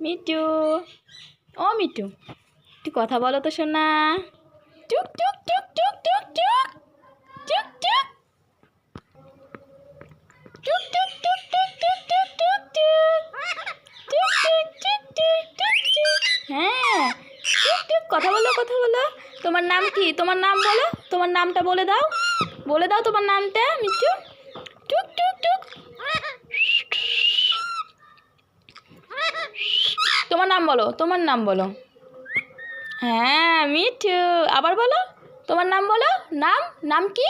Me too ও me too একটু কথা বলো তো শোনা টুক টুক টুক টুক টুক টুক টুক টুক হ্যাঁ কথা বলো কথা বলো তোমার নাম কি তোমার নাম বলো তোমার নামটা বলে দাও বলে দাও তোমার নামটা মিটু টুক টুক টুক তোমার নাম বলো, তোমার নাম বলো। হ্যাঁ মিঠু, আবার বলো, তোমার নাম বলো, নাম নাম কি?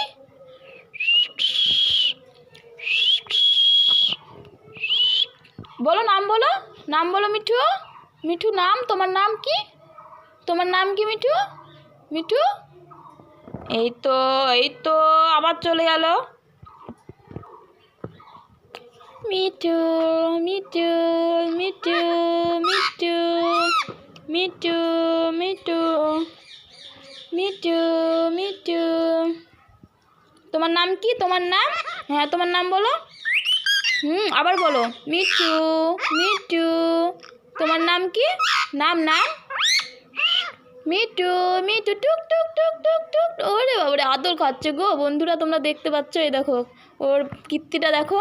বলো নাম বলো নাম বলো মিঠু মিঠু নাম, তোমার নাম কি? তোমার নাম কি মিঠু? মিঠু? এই তো এই তো, আবার চলে গেল Me too, me too, me too, me too, me too, me too, me too, me too. তোমার নাম কি? তোমার নাম? হ্যাঁ তোমার নাম বলো। হুম আবার বলো। মিটু মিটু তোমার নাম কি? নাম নাম? মিটু মিটু টুক টুক টুক টুক টুক। ওরে বাবারে আদর খাচ্ছে গো। বন্ধুরা তোমরা দেখতে পাচ্ছ এই দেখো। ওর কীর্তিটা দেখো।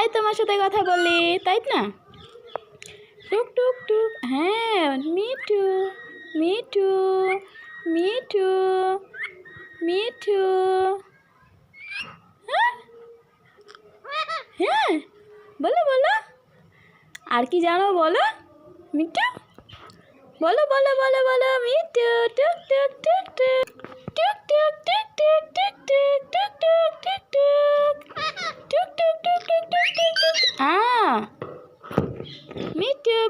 তাই তোমার সাথে কথা বলি, তাই না? টুক টুক টুক হ্যাঁ মিঠু মিঠু মিঠু মিঠু। হ্যাঁ? হ্যাঁ বলো বলো। আর কি জানো, বলো, মিঠু? বলো বলো বলো বলো, মিঠু, টুক টুক টুক টুক। টুক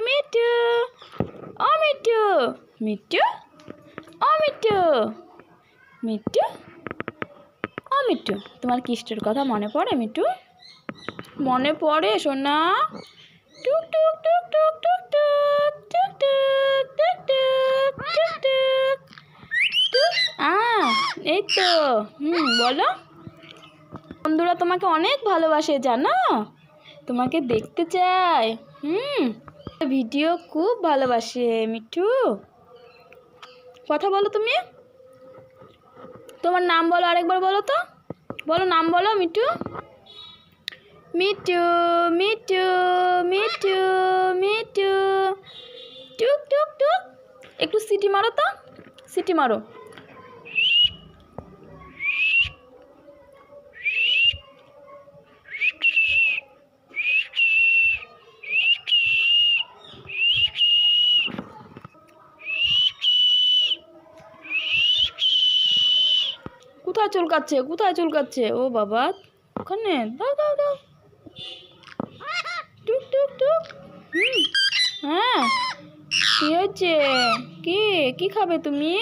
মিঠু ও মিঠু মিঠু ও মিঠু মিঠু ও মিঠু তোমার কিষ্টের কথা মনে পড়ে মিঠু মনে পড়ে সোনা টুক টুক টুক টুক টুক টুক টুক টুক টুক টুক টুক টুক টুক আ এই তো হুম বলো বন্ধুরা তোমাকে অনেক ভালোবাসে জানো তোমাকে দেখতে চায় হুম ভিডিও খুব ভালোবাসে মিঠু। কথা বলো তুমি। তোমার নাম বলো আরেকবার বলো তো। বলো, নাম বলো মিঠু। মিঠু মিঠু মিঠু মিঠু। টুক টুক টুক। একটু সিটি মারো তো। সিটি মারো। কোথায় চুলকাচ্ছে? কোথায় চুলকাচ্ছে? ও বাবা, ওখানে? দাও দাও দাও। টুক টুক টুক। হ্যাঁ। কি হয়েছে? কি? কি খাবে তুমি?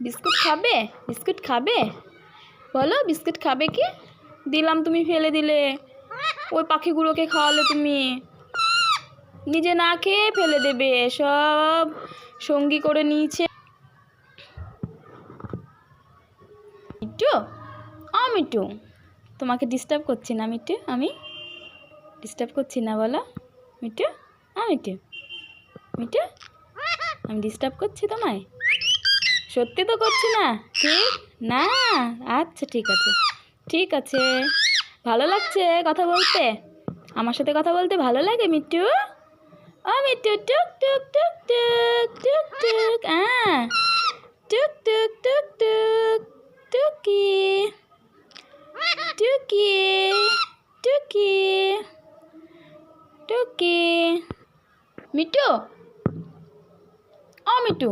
বিস্কুট খাবে? বিস্কুট খাবে? বলো, বিস্কুট খাবে কি? দিলাম তুমি, ফেলে দিলে। ওই পাখিগুলোকে খাওয়ালে তুমি। নিজে না খেয়ে ফেলে দেবে। সব সঙ্গী করে নিয়েছে। মিটু ও মিটু তোমাকে ডিস্টার্ব করছি না মিটু আমি ডিস্টার্ব করছি না, বলো। মিটু ও মিটু মিটু আমি ডিস্টার্ব করছি তোমায়? সত্যি তো করছি না? ঠিক? না? আচ্ছা ঠিক আছে। ঠিক আছে। ভালো লাগছে কথা বলতে? আমার সাথে কথা বলতে ভালো লাগে মিট্টু ও টুক টুক টুক টুক টুক টুক হ্যাঁ টুক টুক টুক টুক টুকি টুকি টুকি টুকি মিটু? ও মিটু।